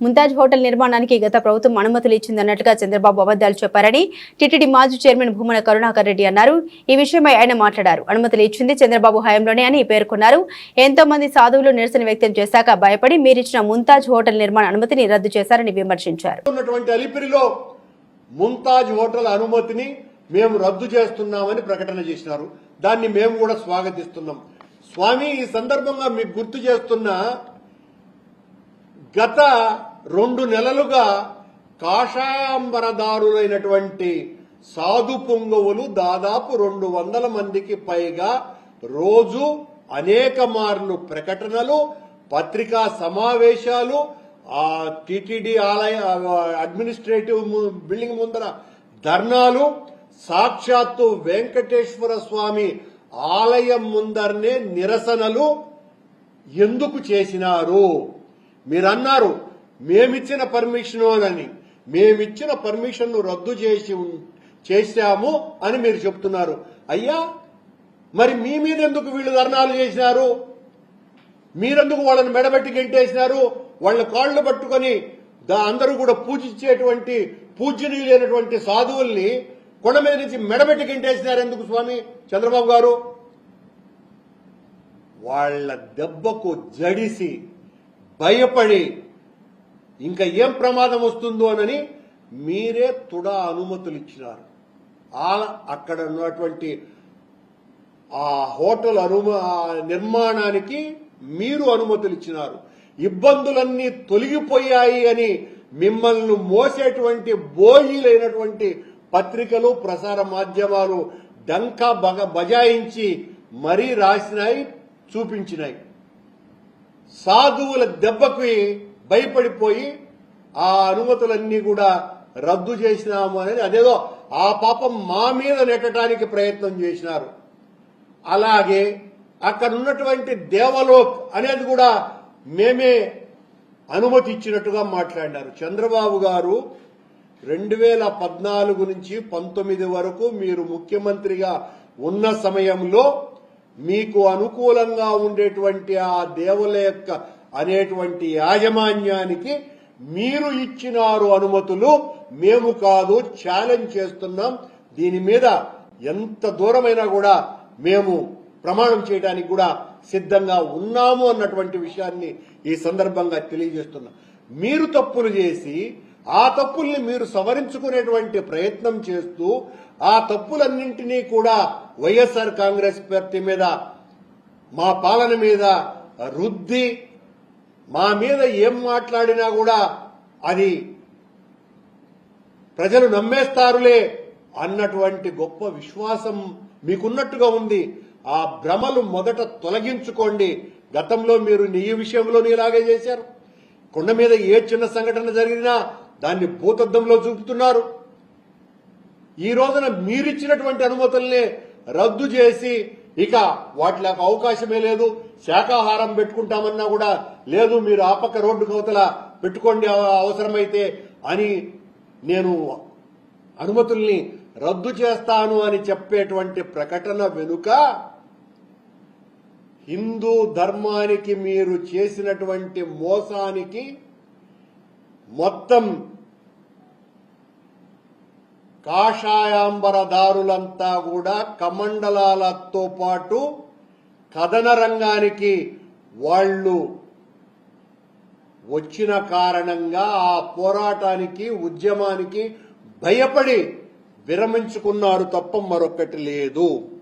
Mumtaz hotel నిర్మాణానికి గత ప్రభుత్వం అనుమతులు ఇచ్చిందన్నట్లుగా చంద్రబాబు అబద్దాలు చెప్పారని టిటిడి మాజీ చైర్మన్ భూమన కరుణాకర్ రెడ్డి అన్నారు. ఈ విషయమై ఆయన మాట్లాడారు. అనుమతులు ఇచ్చింది చంద్రబాబు హయాంలోనే అని పేర్కొన్నారు. ఎంతో మంది సాధువులు నిరసన వ్యక్తం చేశాక భయపడి మీరిచ్చిన ముంతాజ్ హోటల్ నిర్మాణ అనుమతిని రద్దు చేశారని విమర్శించారు. ముంతాజ్ హోటల్ అనుమతిని మేము రద్దు చేస్తున్నామని ప్రకటన చేసినారు. దాన్ని మేము కూడా స్వాగతిస్తున్నాం. స్వామి ఈ సందర్భంగా మీకు గుర్తు చేస్తున్న గత రెండు నెలలుగా కాషాయాంబరదారులైనటువంటి సాధు పొంగవులు దాదాపు రెండు వందల మందికి పైగా రోజు అనేక మార్లు ప్రకటనలు పత్రికా సమావేశాలు ఆ టిటిడి ఆలయ అడ్మినిస్ట్రేటివ్ ము- బిల్డింగ్ ముందర ధర్నాలు సాక్షాత్తు వెంకటేశ్వర స్వామి ఆలయం ముందరనే నిరసనలు ఎందుకు చేసినారు? మీరన్నారు మేమిచ్చిన పర్మిషన్ అని మేమిచ్చిన పర్మిషన్ రద్దు చేసి చేశాము అని మీరు చెప్తున్నారు. అయ్యా మరి మీ మీద ఎందుకు వీళ్ళు ధర్నాలు చేసినారు? మీరెందుకు వాళ్ళని మెడబెట్టి గెంటేసినారు? వాళ్ళ కాళ్ళు పట్టుకొని దా- అందరూ కూడా పూజించేటువంటి పూజనీయులైనటువంటి సాధువుల్ని కొండ మీద నుంచి మెడబెట్టి గెంటేసినారు ఎందుకు స్వామి చంద్రబాబు గారు? వాళ్ళ దెబ్బకు జడిసి భయపడి ఇంకా ఏం ప్రమాదం వస్తుందో అని మీరే తుడా అనుమతులు ఇచ్చినారు అక్కడ ఉన్నటువంటి ఆ హోటల్ అనుమ నిర్మాణానికి మీరు అనుమతులు ఇచ్చినారు ఇబ్బందులన్నీ తొలగిపోయాయి అని మిమ్మల్ని మోసేటువంటి బోయిలైనటువంటి పత్రికలు ప్రసార మాధ్యమాలు డంకా బగ బజాయించి మరీ రాసినాయి చూపించినాయి. సాధువుల దెబ్బకి భయపడిపోయి ఆ అనుమతులన్నీ కూడా రద్దు చేసినాము అనేది అదేదో ఆ పాపం మా మీద నెట్టడానికి ప్రయత్నం చేసినారు. అలాగే అక్కడ ఉన్నటువంటి దేవలోక్ అనేది కూడా మేమే అనుమతి ఇచ్చినట్టుగా మాట్లాడినారు. చంద్రబాబు గారు రెండు వేల పద్నాలుగు నుంచి పంతొమ్మిది వరకు మీరు ముఖ్యమంత్రిగా ఉన్న సమయంలో మీకు అనుకూలంగా ఉండేటువంటి ఆ దేవుల యొక్క అనేటువంటి యాజమాన్యానికి మీరు ఇచ్చినారు అనుమతులు మేము కాదు ఛాలెంజ్ చేస్తున్నాం. దీని మీద ఎంత దూరమైనా కూడా మేము ప్రమాణం చేయడానికి కూడా సిద్ధంగా ఉన్నాము అన్నటువంటి విషయాన్ని ఈ సందర్భంగా తెలియజేస్తున్నాం. మీరు తప్పులు చేసి ఆ తప్పుల్ని మీరు సవరించుకునేటువంటి ప్రయత్నం చేస్తూ ఆ తప్పులన్నింటినీ కూడా వైఎస్ఆర్ కాంగ్రెస్ పార్టీ మీద మా పాలన మీద రుద్ది మా మీద ఏం మాట్లాడినా కూడా అది ప్రజలు నమ్మేస్తారులే అన్నటువంటి గొప్ప విశ్వాసం మీకున్నట్టుగా ఉంది. ఆ భ్రమలు మొదట తొలగించుకోండి. గతంలో మీరు నీ విషయంలో నీలాగే చేశారు. కొండ మీద ఏ చిన్న సంఘటన జరిగినా దాన్ని భూతద్దంలో చూపుతున్నారు. ఈ రోజున మీరిచ్చినటువంటి అనుమతుల్ని రద్దు చేసి ఇక వాటిలకు అవకాశమే లేదు. శాకాహారం పెట్టుకుంటామన్నా కూడా లేదు మీరు ఆ పక్క రోడ్డు కవతల పెట్టుకోండి అవసరమైతే అని నేను అనుమతుల్ని రద్దు చేస్తాను అని చెప్పేటువంటి ప్రకటన వెనుక హిందూ ధర్మానికి మీరు చేసినటువంటి మోసానికి మొత్తం కాషాయాంబరదారులంతా కూడా కమండలాలతో పాటు కథన రంగానికి వాళ్ళు వచ్చిన కారణంగా ఆ పోరాటానికి ఉద్యమానికి భయపడి విరమించుకున్నారు తప్ప మరొకటి లేదు.